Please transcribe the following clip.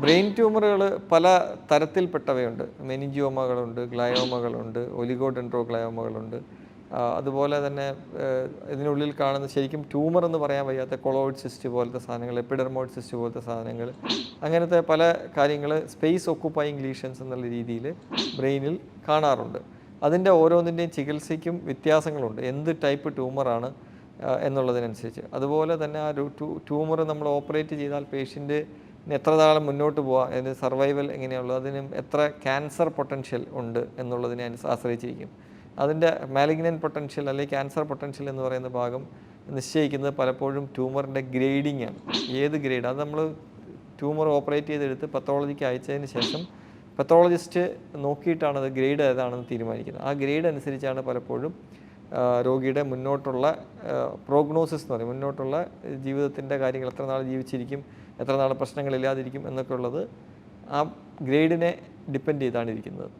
Brain ട്യൂമറുകൾ പല തരത്തിൽപ്പെട്ടവയുണ്ട്. മെനിജിയോമകളുണ്ട് ഗ്ലയോമകളുണ്ട് ഒലിഗോഡെൻഡ്രോ ഗ്ലയോമകളുണ്ട് അതുപോലെ തന്നെ ഇതിനുള്ളിൽ കാണുന്ന ശരിക്കും ട്യൂമർ എന്ന് പറയാൻ വയ്യാത്ത കൊളോയിഡ് സിസ്റ്റ് പോലത്തെ സാധനങ്ങൾ എപ്പിഡെർമോയിഡ് സിസ്റ്റ് പോലത്തെ സാധനങ്ങൾ അങ്ങനത്തെ പല കാര്യങ്ങൾ സ്പേസ് ഒക്കുപ്പൈങ് ലീഷൻസ് എന്നുള്ള രീതിയിൽ ബ്രെയിനിൽ കാണാറുണ്ട്. അതിന്റെ ഓരോന്നിന്റെയും ചികിത്സയ്ക്കും വ്യത്യാസങ്ങളുണ്ട്. എന്ത് ടൈപ്പ് ട്യൂമറാണ് എന്നുള്ളതിനനുസരിച്ച്. അതുപോലെ തന്നെ ആ ട്യൂമർ നമ്മൾ ഓപ്പറേറ്റ് ചെയ്താൽ പേഷ്യന്റ് എത്ര നാളെ മുന്നോട്ട് പോവാം? അതിന് സർവൈവൽ എങ്ങനെയുള്ളത് അതിന് എത്ര ക്യാൻസർ പൊട്ടൻഷ്യൽ ഉണ്ട് എന്നുള്ളതിനെ ആശ്രയിച്ചിരിക്കും. അതിന്റെ മാലിഗ്നൻ പൊട്ടൻഷ്യൽ അല്ലെങ്കിൽ ക്യാൻസർ പൊട്ടൻഷ്യൽ എന്ന് പറയുന്ന ഭാഗം നിശ്ചയിക്കുന്നത് പലപ്പോഴും ട്യൂമറിന്റെ ഗ്രേഡിംഗ് ആണ്. ഏത് ഗ്രേഡ് അത് നമ്മൾ ട്യൂമർ ഓപ്പറേറ്റ് ചെയ്തെടുത്ത് പത്തോളജിക്ക് അയച്ചതിന് ശേഷം പത്തോളജിസ്റ്റ് നോക്കിയിട്ടാണ് അത് ഗ്രേഡ് ഏതാണെന്ന് തീരുമാനിക്കുന്നത്. ആ ഗ്രേഡ് അനുസരിച്ചാണ് പലപ്പോഴും രോഗിയുടെ മുന്നോട്ടുള്ള പ്രോഗ്നോസിസ് എന്ന് പറയും. മുന്നോട്ടുള്ള ജീവിതത്തിന്റെ കാര്യങ്ങൾ എത്ര നാൾ ജീവിച്ചിരിക്കും എത്ര നാൾ പ്രശ്നങ്ങളില്ലാതിരിക്കും എന്നൊക്കെ ഉള്ളത് ആ ഗ്രേഡിനെ ഡിപ്പെൻഡ് ചെയ്താണ് ഇരിക്കുന്നത്.